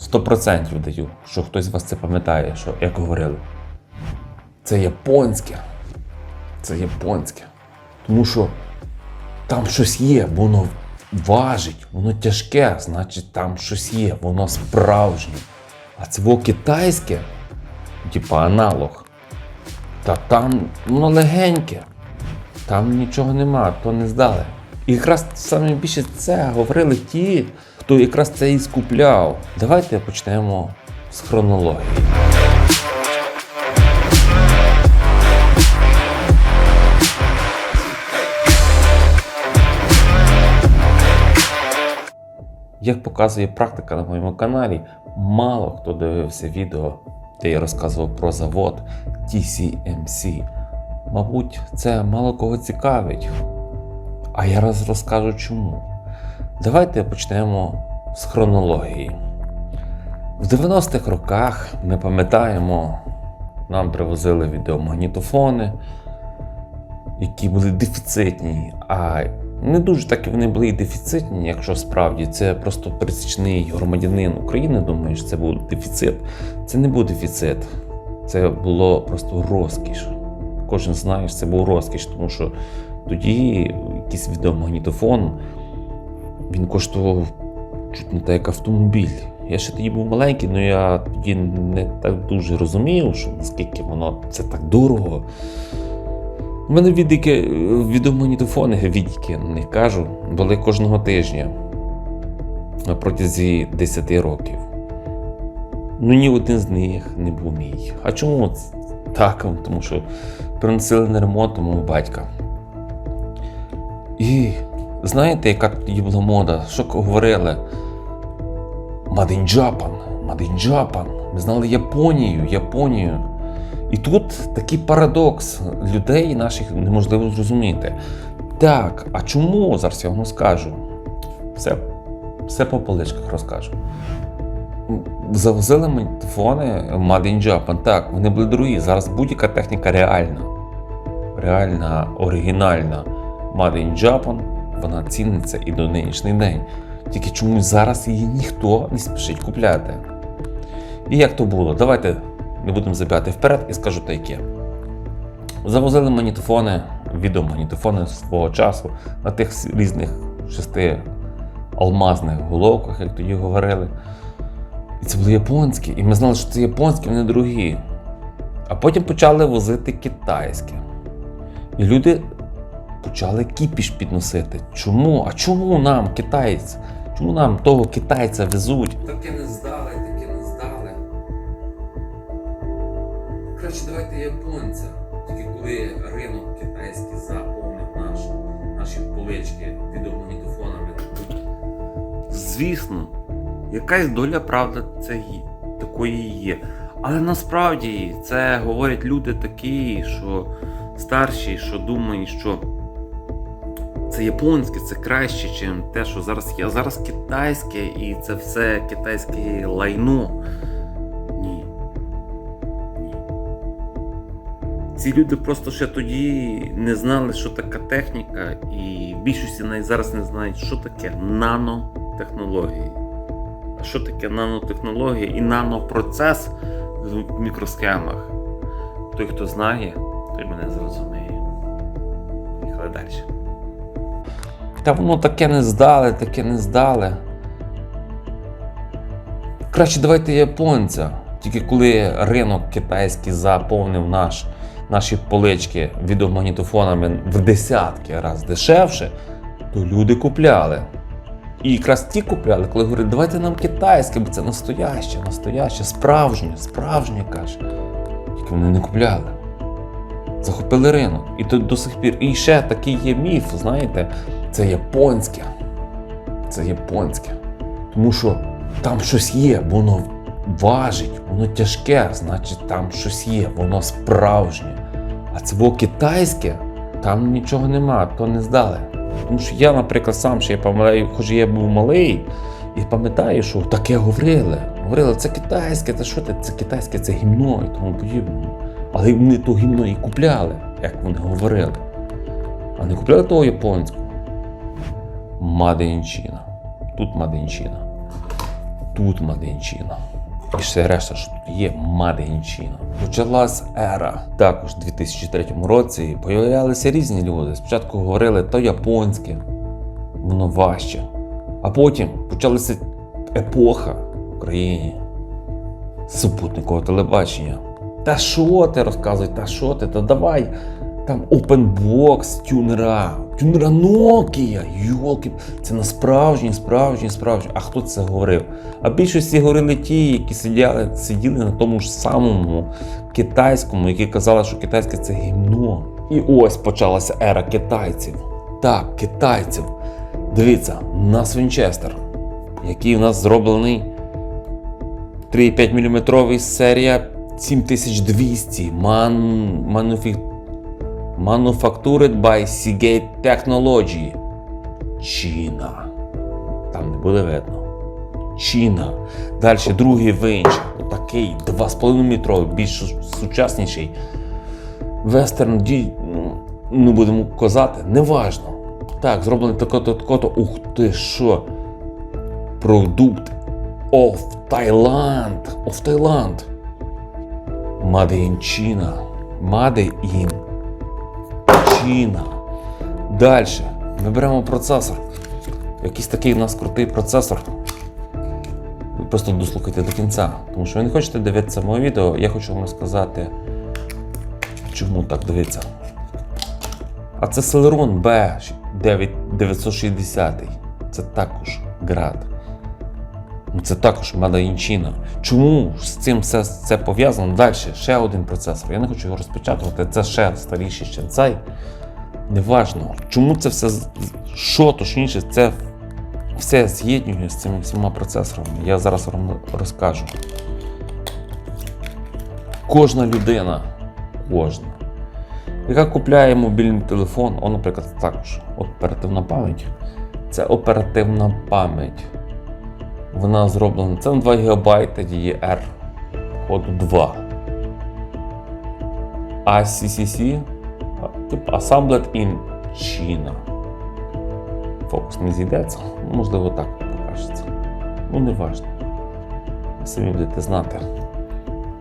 100% даю, що хтось з вас це пам'ятає, що як говорили. Це японське. Це японське. Тому що там щось є, воно важить, воно тяжке, значить там щось є, воно справжнє. А це китайське, типа аналог. Та там воно легеньке. Там нічого нема, то не здали. І якраз саме більше це говорили ті, хто якраз це і скупляв. Давайте почнемо з хронології. Як показує практика на моєму каналі, мало хто дивився відео, де я розказував про завод TCMC. Мабуть, це мало кого цікавить. А я раз розкажу чому. Давайте почнемо з хронології. В 90-х роках ми пам'ятаємо, нам привозили відеомагнітофони, які були дефіцитні, а не дуже так і вони були дефіцитні, якщо справді це просто пересічний громадянин України думає, що це був дефіцит. Це не був дефіцит, це було просто розкіш. Кожен знає, що це був розкіш, тому що тоді якийсь відеомагнітофон він коштував чуть не так як автомобіль. Я ще тоді був маленький, але я тоді не так дуже розумів, що наскільки воно це так дорого. У мене відіки, відеомагнітофони, відіки, не кажу, були кожного тижня протязі 10 років. Ну ні один з них не був мій. А чому так? Тому що приносили на ремонт мого батька. І знаєте, яка тоді була мода? Що говорили? Made in Japan, Made in Japan. Ми знали Японію, Японію. І тут такий парадокс людей наших неможливо зрозуміти. Так, а чому? Зараз я вам скажу. Все, все по поличках розкажу. Завозили магнітофони Made in Japan. Так, вони були дорогі. Зараз будь-яка техніка реальна. Реальна, оригінальна Made in Japan, вона ціниться і до нинішній день. Тільки чомусь зараз її ніхто не спішить купляти. І як то було? Давайте не будемо забігати вперед і скажу те, яке. Завозили магнітофони, відеомагнітофони свого часу на тих різних шести алмазних головках, як тоді говорили. І це були японські. І ми знали, що це японські, вони дорогі. А потім почали возити китайське. І люди почали кіпіш підносити. Чому? А чому нам, китайці? Чому нам того китайця везуть? Таке не здали, таке не здали. Краще давайте японця. Тільки коли ринок китайський заповнив наш, наші полички відеомагнітофонами. Звісно, якась доля правди це такої є. Але насправді це говорять люди такі, що старші, що думають, що це японське, це краще, ніж те, що зараз є. А зараз китайське і це все китайське лайно. Ні. Ні. Ці люди просто ще тоді не знали, що така техніка, і більшості навіть зараз не знають, що таке нанотехнології. А що таке нанотехнології і нанопроцес в мікросхемах? Той, хто знає, той мене зрозуміє. Поїхали далі. Та воно таке не здали, таке не здали. Краще давайте японця. Тільки коли ринок китайський заповнив наш, наші полички відеомагнітофонами в десятки разів дешевше, то люди купляли. І якраз ті купляли, коли говорять, давайте нам китайське, бо це настояще, настояще, справжнє, справжнє каже. Тільки вони не купляли. Захопили ринок. І то до сих пір. І ще такий є міф, знаєте, це японське. Це японське. Тому що там щось є, воно важить, воно тяжке, значить там щось є, воно справжнє. А це китайське, там нічого нема, то не здали. Тому що я, наприклад, сам ще я пам'ятаю, хоч я був малий, і пам'ятаю, що таке говорили. Говорили, це китайське, це що це? Це китайське, це гімно і тому подібне. Але вони то гімно і купляли, як вони говорили. А не купляли того японського. Мадинчина. Тут Мадинчина. тут Маденчина. І все решта, що тут є Маденчина. Почалась ера. Також у 2003 році появлялися різні люди. Спочатку говорили то японське, воно важче. А потім почалася епоха в Україні супутникового телебачення. Та що ти розказуй, та що ти? Та давай. Там OpenBox, тюнера, тюнера Nokia, йолки, це не справжні, справжні, справжні. А хто це говорив? А більшості говорили ті, які сиділи, сиділи на тому ж самому китайському, які казали, що китайське це гімно. І ось почалася ера китайців. Так, китайців. Дивіться, у нас Вінчестер, який у нас зроблений 3,5 мм серія 7200 Man, Manufac- Manufactured by Seagate Technology. Чіна. Там не буде видно. Чіна. Далі другий винч. Такий 2,5 метровий, більш сучасніший. Вестерн ді, ну, будемо казати, неважно. Так, зроблений тако-то, тако-то. Ух ти що? Продукт of Thailand. Of Thailand. Made in China. Далі. Ми беремо процесор. Якийсь такий у нас крутий процесор. Ви просто дослухайте до кінця. Тому що ви не хочете дивитися моє відео, я хочу вам розказати, чому так дивиться. А це Celeron B960. Це також град. Ну, Це також Мадаїнчина. Чому з цим все це пов'язано? Далі ще один процесор. Я не хочу його розпечатувати. Це ще старіший ще цей. Неважно. Чому це все що точніше, це все з'єднує з цими всіма процесорами. Я зараз вам розкажу. Кожна людина, кожна, яка купляє мобільний телефон, о, наприклад, також оперативна пам'ять. Це оперативна пам'ять. Вона зроблена. Це на 2 ГБ DDR ходу 2. А CCC тип Assembled in China. Фокус не зійдеться. Можливо, так покажеться. Ну, не важно. Самі будете знати.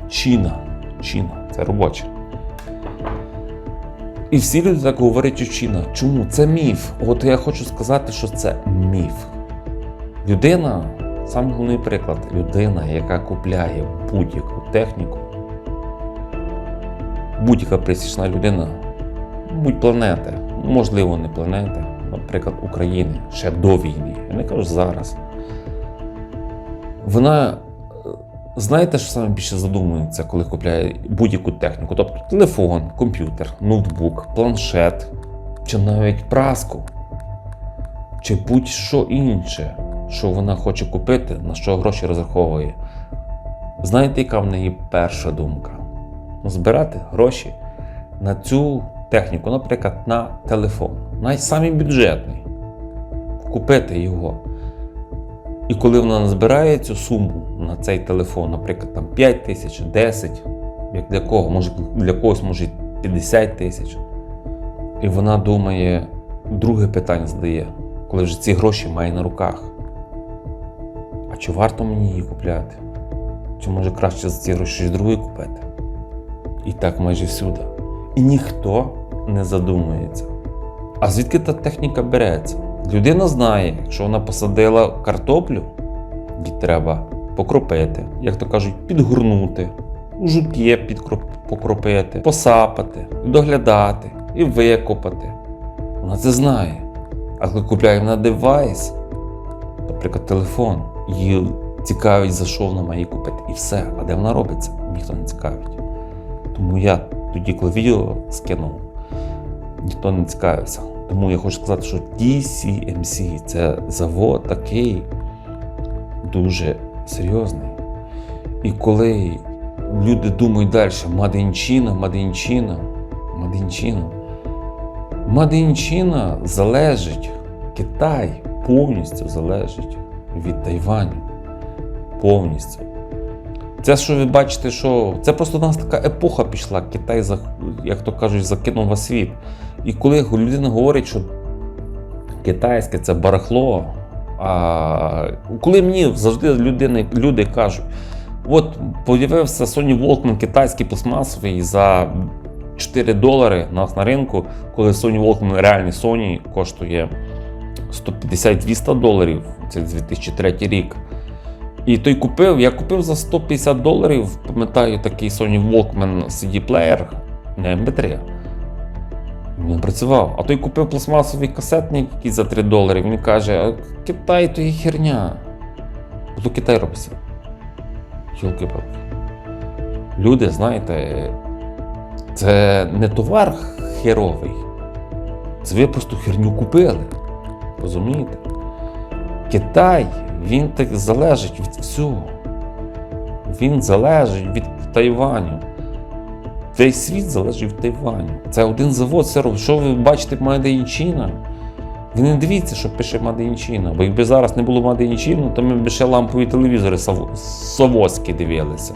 Чіна. Чіна. Це робоче. І всі люди так говорять, що Чіна. Чому? Це міф. От я хочу сказати, що це міф. Людина, саме головний приклад, людина, яка купляє будь-яку техніку, будь-яка присічна людина, будь планети, можливо, не планети, наприклад, України ще до війни, я не кажу зараз. Вона, е, знаєте, що саме більше задумується, коли купляє будь-яку техніку, тобто телефон, комп'ютер, ноутбук, планшет чи навіть праску чи будь-що інше, що вона хоче купити, на що гроші розраховує. Знаєте, яка в неї перша думка? Збирати гроші на цю техніку, наприклад, на телефон, навіть самий бюджетний, купити його. І коли вона назбирає цю суму на цей телефон, наприклад, там 5 тисяч, 10, як для кого, може для когось може 50 тисяч. І вона думає, друге питання задає, коли вже ці гроші має на руках. А чи варто мені її купляти? Чи може краще за ці гроші щось друге купити? І так майже всюди. І ніхто не задумується. А звідки та техніка береться? Людина знає, якщо вона посадила картоплю, її треба покропити, як то кажуть, підгорнути, у підкроп- покропити, посапати, доглядати і викопати. Вона це знає. А коли купляє вона девайс, наприклад, телефон, її цікавить, за що вона має купити. І все. А де вона робиться, ніхто не цікавить. Тому я тоді, коли відео скинув, ніхто не цікавився. Тому я хочу сказати, що TCMC це завод такий дуже серйозний. І коли люди думають далі, Мадинчина, Мадинчина, Мадинчина. Мадинчина залежить, Китай повністю залежить від Тайваню. Повністю. Це, що ви бачите, що це просто у нас така епоха пішла. Китай, як то кажуть, закинув в світ. І коли людина говорить, що китайське це барахло, А коли мені завжди людини, люди кажуть, от появився Sony Walkman китайський пластмасовий за 4 долари у нас на ринку, коли Sony Walkman реальний Sony коштує 150-200 доларів, це 2003 рік. І той купив, я купив за 150 доларів, пам'ятаю, такий Sony Walkman CD-плеєр, не MP3. Він працював. А той купив пластмасовий касетник, який за 3 долари. Він каже, Китай то є херня. Бо Китай робиться. йолки палки Люди, знаєте, це не товар херовий. Це ви просто херню купили. Розумієте? Китай, він так залежить від всього. Він залежить від Тайваню. Весь світ залежить від Тайваню. Це один завод все робить. Що ви бачите in Ви не дивіться, що пише Made. Бо якби зараз не було Made то ми б ще лампові телевізори совозькі дивилися.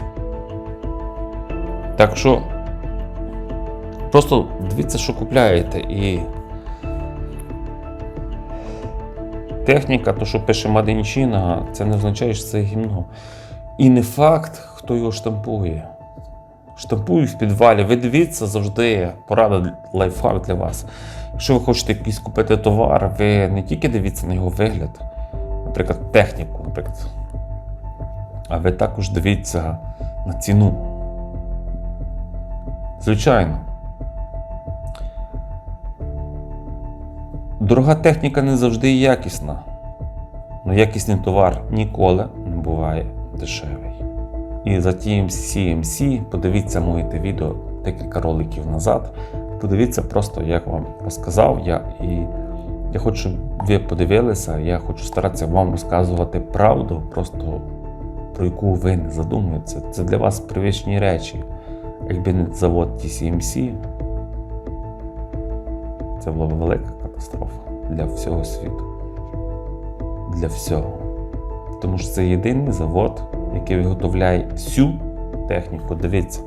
Так що просто дивіться, що купляєте. І техніка, то, що пише China, це не означає, що це гімно. І не факт, хто його штампує. Штампують в підвалі. Ви дивіться завжди порада лайфхак для вас. Якщо ви хочете якийсь купити товар, ви не тільки дивіться на його вигляд, наприклад, техніку, наприклад, а ви також дивіться на ціну. Звичайно. Дорога техніка не завжди якісна. але якісний товар ніколи не буває дешевий. І за тим CMC, подивіться моє те відео декілька роликів назад. Подивіться просто, як вам розказав я. І я хочу, щоб ви подивилися, я хочу старатися вам розказувати правду, просто про яку ви не задумуєтеся. Це для вас привичні речі. Якби не завод TCMC, це була б велика катастрофа для всього світу. Для всього. Тому що це єдиний завод, який виготовляє всю техніку. Дивіться.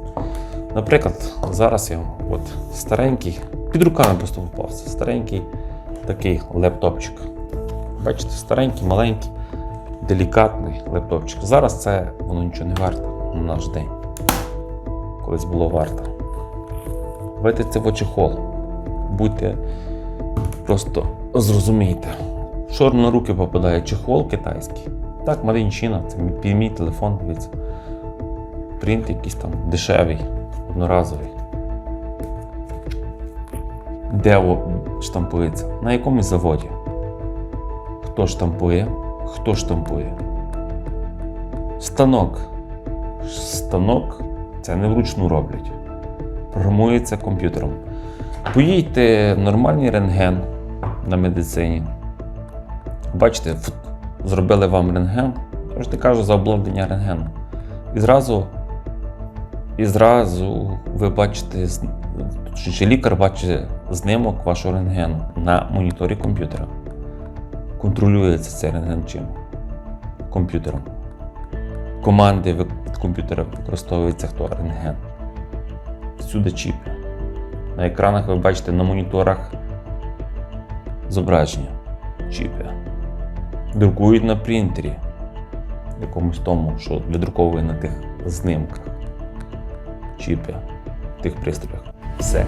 Наприклад, зараз я от старенький, під руками просто попався. Старенький такий лептопчик. Бачите, старенький, маленький, делікатний лептопчик. Зараз це воно нічого не варте на наш день. Колись було варто. Давайте це в очехол. Будьте просто зрозумійте. Що на руки попадає чехол китайський. Так, China, це мій, мій телефон, дивіться. Принт якийсь там дешевий, одноразовий. Де штампується? На якомусь заводі. Хто штампує? Хто штампує? Станок. Станок це не вручну роблять. Програмується комп'ютером. Поїдьте нормальний рентген на медицині. Бачите, зробили вам рентген, я ж кажу за обладнання рентгену. І зразу, і зразу ви бачите, чи, лікар бачить знимок вашого рентгену на моніторі комп'ютера. Контролюється цей рентген чим? Комп'ютером. Команди комп'ютера використовується хто? Рентген. Всюди чіпи. На екранах ви бачите на моніторах зображення. Чіпи. Друкують на принтері. Якомусь тому, що видруковує на тих знимках. Чіпи. Тих пристроях. Все.